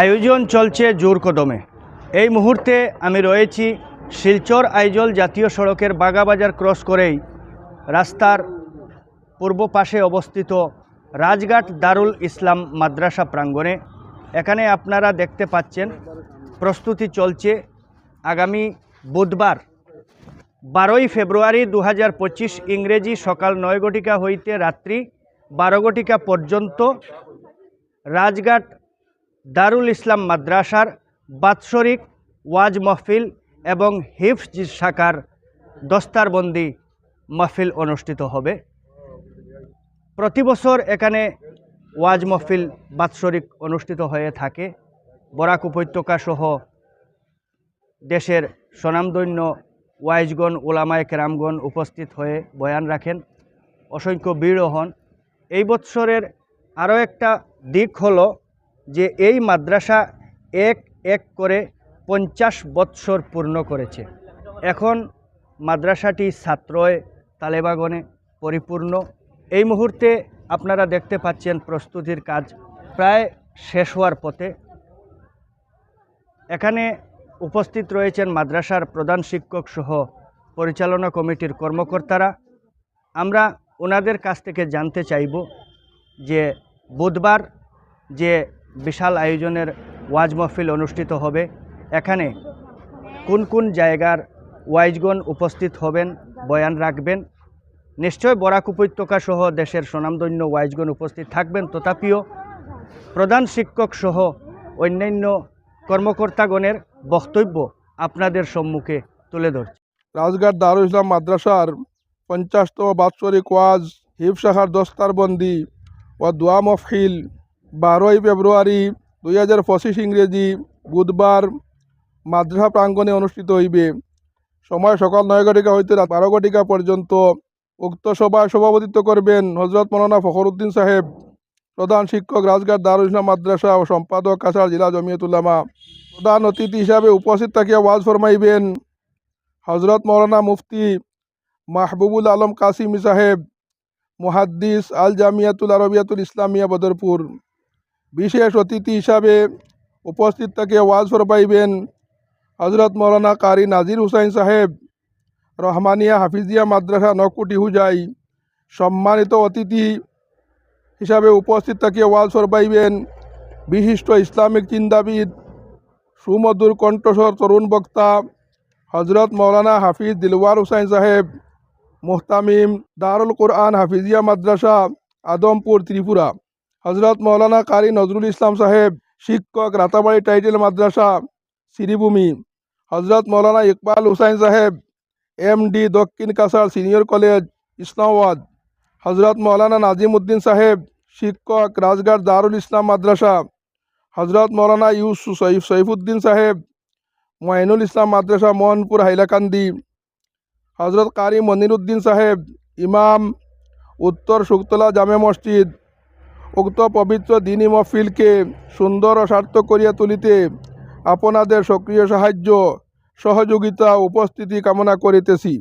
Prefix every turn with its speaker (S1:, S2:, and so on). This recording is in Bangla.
S1: আয়োজন চলছে জোর কদমে। এই মুহূর্তে আমি রয়েছি শিলচর আইজল জাতীয় সড়কের বাগাবাজার ক্রস করেই রাস্তার পূর্ব পাশে অবস্থিত রাজঘাট দারুল ইসলাম মাদ্রাসা প্রাঙ্গণে। এখানে আপনারা দেখতে পাচ্ছেন, প্রস্তুতি চলছে আগামী বুধবার, বারোই ফেব্রুয়ারি দু হাজার পঁচিশ ইংরেজি সকাল নয় ঘটিকা হইতে রাত্রি বারো ঘটিকা পর্যন্ত রাজঘাট দারুল ইসলাম মাদ্রাসার বাৎসরিক ওয়াজ মহফিল এবং হিফজ শাখার দস্তারবন্দি মাহফিল অনুষ্ঠিত হবে। প্রতি বছর এখানে ওয়াজ মহফিল বাৎসরিক অনুষ্ঠিত হয়ে থাকে। বরাক উপত্যকা সহ দেশের স্বনামধন্য ওয়াইজগণ, ওলামায় কেরামগণ উপস্থিত হয়ে বয়ান রাখেন। অসংখ্য ভিড়ও হন। এই বৎসরের আরও একটা দিক হলো যে এই মাদ্রাসা এক এক করে পঞ্চাশ বৎসর পূর্ণ করেছে। এখন মাদ্রাসাটি ছাত্রয়, তালেবাগনে পরিপূর্ণ। এই মুহূর্তে আপনারা দেখতে পাচ্ছেন প্রস্তুতির কাজ প্রায় শেষ হওয়ার পথে। এখানে উপস্থিত রয়েছেন মাদ্রাসার প্রধান শিক্ষক সহ পরিচালনা কমিটির কর্মকর্তারা। আমরা ওনাদের কাছ থেকে জানতে চাইব যে বুধবার যে বিশাল আয়োজনের ওয়াজ মহফিল অনুষ্ঠিত হবে। এখানে কোন কোন জায়গার ওয়াইজগণ উপস্থিত হবেন বয়ান রাখবেন। নিশ্চয় বরাক উপত্যকা সহ দেশের স্বনামধন্য ওয়াইজগণ উপস্থিত থাকবেন। তথাপিও প্রধান শিক্ষক সহ অন্যান্য কর্মকর্তাগণের বক্তব্য আপনাদের সম্মুখে তুলে ধরছে।
S2: রাজঘাট দারুল ইসলাম মাদ্রাসার পঞ্চাশতম বাৎসরিক ওয়াজ হিফ শাখার দস্তারবন্দি ও দোয়া মফহিল বারোই ফেব্রুয়ারি দুই হাজার পঁচিশ ইংরেজি বুধবার মাদ্রাসা প্রাঙ্গণে অনুষ্ঠিত হইবে। সময় সকাল নয় ঘটিকা হইতে বারো ঘটিকা পর্যন্ত উক্ত সভায় সভাপতিত্ব করবেন হজরত মৌলানা ফখরুদ্দিন সাহেব, প্রধান শিক্ষক রাজঘাট ইসলাম মাদ্রাসা ও সম্পাদক কাছাড় জেলা জমিয়তুল্লামা প্রধান অতিথি হিসাবে উপস্থিত থাকিয়া ওয়াজ ফরমাইবেন হজরত মৌলানা মুফতি মাহবুবুল আলম কাসিমি সাহেব, মুহাদ্দিস আল জামিয়াতুল আরবিয়াতুল ইসলামিয়া বদরপুর। বিশেষ অতিথি হিসাবে উপস্থিত থেকে ওয়াজ ফরমাইবেন হজরত মৌলানা কারি নাজির হুসাইন সাহেব, রহমানিয়া হাফিজিয়া মাদ্রাসা নকুটি হুজাই, সম্মানিত অতিথি হিসাবে উপস্থিত থেকে ওয়াজ ফরমাইবেন বিশিষ্ট ইসলামিক চিন্তাবিদ সুমধুর কণ্ঠস্বর তরুণ বক্তা হজরত মৌলানা হাফিজ দিলওয়ার হুসাইন সাহেব, মোহতামিম দারুল কোরআন হাফিজিয়া মাদ্রাসা, আদমপুর, ত্রিপুরা। হজরত মৌলানা কারি নজরুল ইসলাম সাহেব, শিক্ষক, রাতাবাড়ি টাইটেল মাদ্রাসা, শ্রীভূমি। হজরত মৌলানা ইকবাল হুসাইন সাহেব এম ডি দক্ষিণ কাছাড় সিনিয়র কলেজ, ইসলামাবাদ। হজরত মৌলানা নাজিম উদ্দিন সাহেব, শিক্ষক, রাজঘাট দারুল ইসলাম মাদ্রাসা। হজরত মৌলানা ইউসু সৈফ সৈফুদ্দিন সাহেব মঈনুল ইসলাম মাদ্রাসা, মোহনপুর, হাইলাকান্দি। হজরত কারি মনিরুদ্দিন সাহেব, ইমাম, উত্তর শুক্তলা জামে মসজিদ। উক্ত পবিত্র দিনী মহফিলকে সুন্দর ও সার্থক করিয়া তুলিতে আপনাদের সক্রিয় সাহায্য, সহযোগিতা, উপস্থিতি কামনা করিতেছি।